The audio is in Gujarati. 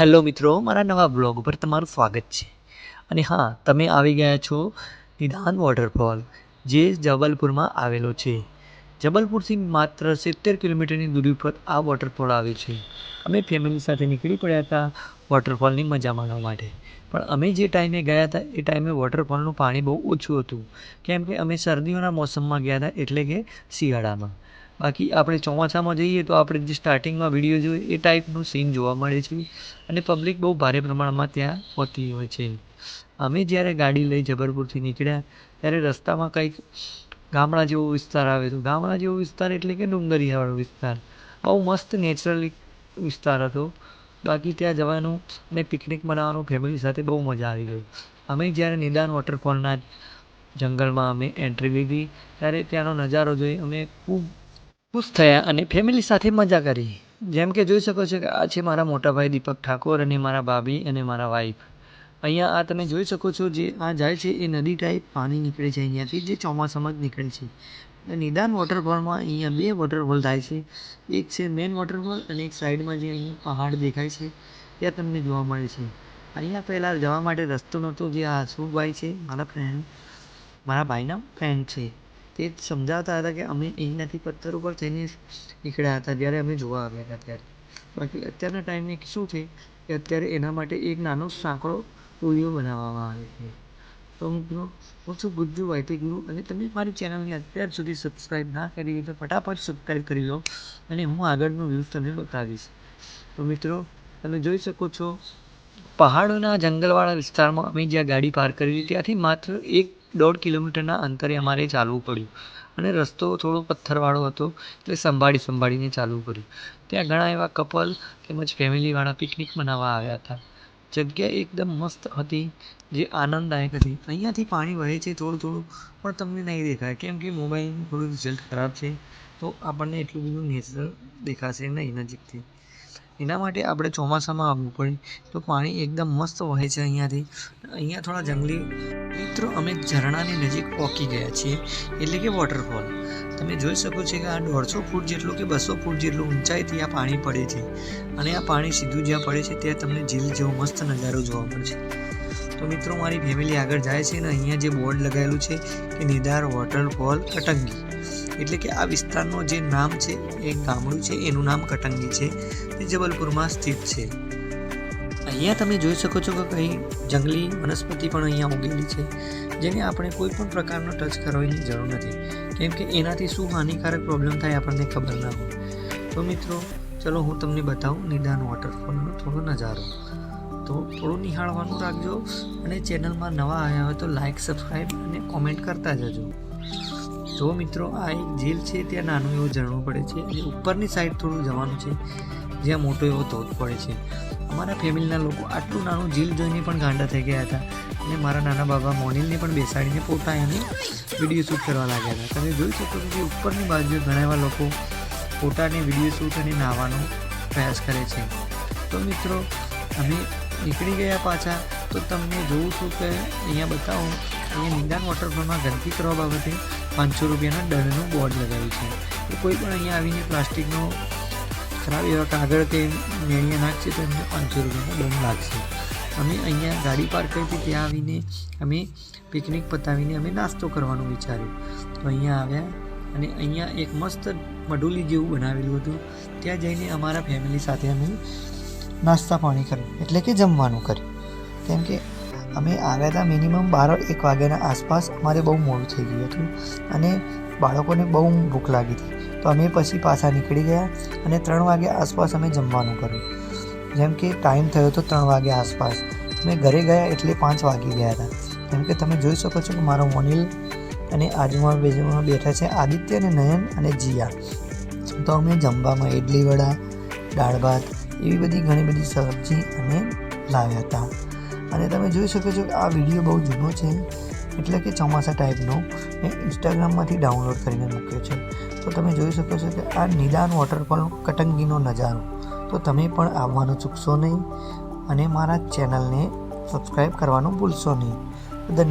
હેલો મિત્રો, મારા નવા બ્લોગ ઉપર તમારું સ્વાગત છે. અને હા, તમે આવી ગયા છો નિદાન વોટરફોલ, જે જબલપુરમાં આવેલો છે. જબલપુરથી માત્ર સિત્તેર કિલોમીટરની દૂરી પર આ વોટરફોલ આવે છે. અમે ફેમિલી સાથે નીકળી પડ્યા હતા વોટરફોલની મજા માણવા માટે. પણ અમે જે ટાઈમે ગયા હતા, એ ટાઈમે વોટરફોલનું પાણી બહુ ઓછું હતું. કેમ કે અમે શરદીઓના મોસમમાં ગયા હતા એટલે કે શિયાળામાં. બાકી આપણે ચોમાસામાં જઈએ તો આપણે જે સ્ટાર્ટિંગમાં વીડિયો જોઈએ એ ટાઈપનું સીન જોવા મળે છે અને પબ્લિક બહુ ભારે પ્રમાણમાં ત્યાં હોતી હોય છે. અમે જ્યારે ગાડી લઈ જબલપુરથી નીકળ્યા ત્યારે રસ્તામાં કંઈક ગામડા જેવો વિસ્તાર આવે તો ગામડા જેવો વિસ્તાર એટલે કે ડુંગરીયાવાળો વિસ્તાર. બહુ મસ્ત નેચરલી વિસ્તાર હતો. બાકી ત્યાં જવાનું અને પિકનિક મનાવવાનું ફેમિલી સાથે બહુ મજા આવી ગઈ. અમે જ્યારે નિદાન વોટરફોલના જંગલમાં અમે એન્ટ્રી લીધી ત્યારે ત્યાંનો નજારો જોઈ અમે ખૂબ ખુશ થયા અને ફેમિલી સાથે મજા કરી. જેમ કે જોઈ શકો છો કે આ છે મારા મોટા ભાઈ દીપક ઠાકોર અને મારા ભાભી અને મારા વાઈફ અહીંયા આ તમે જોઈ શકો છો જે આ જાય છે એ નદી ટાઈપ પાણી નીકળે છે અહીંયાથી, જે ચોમાસામાં જ નીકળે છે. નિદાન વોટરફોલમાં અહીંયા બે વોટરફોલ થાય છે. એક છે મેન વોટરફોલ અને એક સાઈડમાં જે અહીંયા પહાડ દેખાય છે, ત્યાં તમને જોવા મળે છે. અહીંયા પહેલાં જવા માટે રસ્તો નહોતો, જે આ હસમુખભાઈ છે, મારા ફ્રેન્ડ મારા ભાઈના ફ્રેન્ડ છે. તે સમજાવતા હતા કે અમે અહીંયાથી પથ્થર ઉપર થઈને નીકળ્યા હતા જ્યારે અમે જોવા આવ્યા હતા ત્યારે. બાકી અત્યારના ટાઈમે શું છે કે અત્યારે એના માટે એક નાનો સાંકડો ટોળીઓ બનાવવામાં આવે છે. તો મિત્રો હું છું ગુજ્જુ વાયટી ગુરુ અને તમે મારી ચેનલને અત્યાર સુધી સબસ્ક્રાઈબ ના કરી તો ફટાફટ સબસ્ક્રાઈબ કરી લો અને હું આગળનો વ્યૂઝ તમને બતાવીશ. તો મિત્રો, તમે જોઈ શકો છો, પહાડોના જંગલવાળા વિસ્તારમાં અમે જ્યાં ગાડી પાર્ક કરી ત્યાંથી માત્ર એક દોઢ કિલોમીટરના અંતરે અમારે ચાલવું પડ્યું. અને રસ્તો થોડો પથ્થરવાળો હતો, એટલે સંભાળી સંભાળીને ચાલવું પડ્યું. ત્યાં ઘણા એવા કપલ તેમજ ફેમિલીવાળા પિકનિક મનાવવા આવ્યા હતા. જગ્યા એકદમ મસ્ત હતી, જે આનંદદાયક હતી. અહીંયાથી પાણી વહે છે થોડું થોડું, પણ તમને નહીં દેખાય. કેમ કે મોબાઈલનું થોડું રિઝલ્ટ ખરાબ છે, તો આપણને એટલું બધું નેચરલ દેખાશે નહીં નજીકથી. એના માટે આપણે ચોમાસામાં આવવું પડે. તો પાણી એકદમ મસ્ત વહે છે અહીંયાથી. અહીંયા થોડા જંગલી મિત્રો, અમે ઝરણાની નજીક પહોંચી ગયા છીએ. એટલે કે વોટરફોલ તમે જોઈ શકો છો કે આ દોઢસો ફૂટ જેટલું કે બસો ફૂટ જેટલું ઊંચાઈથી આ પાણી પડે છે. અને આ પાણી સીધું જ્યાં પડે છે, ત્યાં તમને ઝીલ જેવો મસ્ત નજારો જોવા મળશે તો મિત્રો, મારી ફેમિલી આગળ જાય છે ને અહીંયા જે બોર્ડ લગાવેલું છે, કે નિદાર વોટરફોલ કટંગી એટલે કે આ વિસ્તારનું જે નામ છે, એ ગામડું છે, એનું નામ કટંગી છે, તે જબલપુરમાં સ્થિત છે. અહીંયા તમે જોઈ શકો છો કે કંઈ જંગલી વનસ્પતિ પણ અહીંયા ઉગેલી છે, જેને આપણે કોઈ પણ પ્રકારનો ટચ કરવાની જરૂર નથી. કેમ કે એનાથી શું હાનિકારક પ્રોબ્લેમ થાય આપણને ખબર ના હોય. તો મિત્રો, ચલો હું તમને બતાવું નિદાન વોટરફોલનો થોડો નજારો. તો થોડું નિહાળવાનું રાખજો અને ચેનલમાં નવા આવ્યા હોય તો લાઇક સબસ્ક્રાઈબ અને કોમેન્ટ કરતા જજો. જો મિત્રો, આ એક જેલ છે, ત્યાં નાનું એવું ઝરણું પડે છે અને ઉપરની સાઈડ થોડું જવાનું છે, જ્યાં મોટો એવો ધોધ પડે છે. અમારા ફેમિલીના લોકો આટલું નાનું જીલ જોઈને પણ ગાંડા થઈ ગયા હતા અને મારા નાના બાબા મોનિલને પણ બેસાડીને પોતા અને વીડિયો શૂટ કરવા લાગ્યા હતા. તમે જોઈ શકો છો કે ઉપરની બાજુએ ઘણા એવા લોકો ફોટાને વીડિયો શૂટ અને નાહવાનો પ્રયાસ કરે છે. તો મિત્રો, અમે નીકળી ગયા પાછા, તો તમને જોઉં છું કે અહીંયા બતાવું, અહીંયા નિંદાન વોટરફોલમાં ગંદકી કરવા બાબતે પાંચસો રૂપિયાના દંડનું બોર્ડ લગાવ્યું છે. તો કોઈ પણ અહીંયા આવીને પ્લાસ્ટિકનો ખરાબ એવા કાગળ કે મેળિયા નાખશે તો એમને પાંચસો રૂપિયાનો દંડ લાગશે. અમે અહીંયા ગાડી પાર્ક કરી હતી, ત્યાં આવીને અમે પિકનિક પતાવીને અમે નાસ્તો કરવાનું વિચાર્યું. તો અહીંયા આવ્યા અને અહીંયા એક મસ્ત મઢુલી જેવું બનાવેલું હતું. ત્યાં જઈને અમારા ફેમિલી સાથે અમે નાસ્તા પાણી કર્યું. એટલે કે જમવાનું કર્યું. કેમ કે અમે આવ્યા હતા મિનિમમ બાર એક વાગ્યાના આસપાસ. અમારે બહુ મોડું થઈ ગયું હતું અને બાળકોને બહુ ભૂખ લાગી હતી. તો અમે પછી પાછા નીકળી ગયા અને ત્રણ વાગ્યા આસપાસ અમે જમવાનું કર્યું. જેમ કે ટાઈમ થયો હતો ત્રણ વાગ્યા આસપાસ. અમે ઘરે ગયા એટલે પાંચ વાગી ગયા હતા. જેમ કે તમે જોઈ શકો છો કે મારો મોનિલ અને આજુમાં બાજુમાં બેઠા છે, આદિત્ય અને નયન અને જીયા. તો અમે જમવામાં ઇડલી વડા, દાળ ભાત એવી બધી ઘણી બધી સબ્જી અમે લાવ્યા હતા. અને તમે જોઈ શકો છો કે આ વીડિયો બહુ જૂનો છે. એટલે કે ચોમાસા ટાઈપનો. મેં ઇન્સ્ટાગ્રામમાંથી ડાઉનલોડ કરીને મૂક્યો છે. તો તમે જોઈ શકો છો કે આ નિદાન વોટરફોલ કટંગીનો નજારો. તો તમે પણ આવવાનું ચૂકશો નહીં. અને મારા ચેનલને સબસ્ક્રાઈબ કરવાનું ભૂલશો નહીં.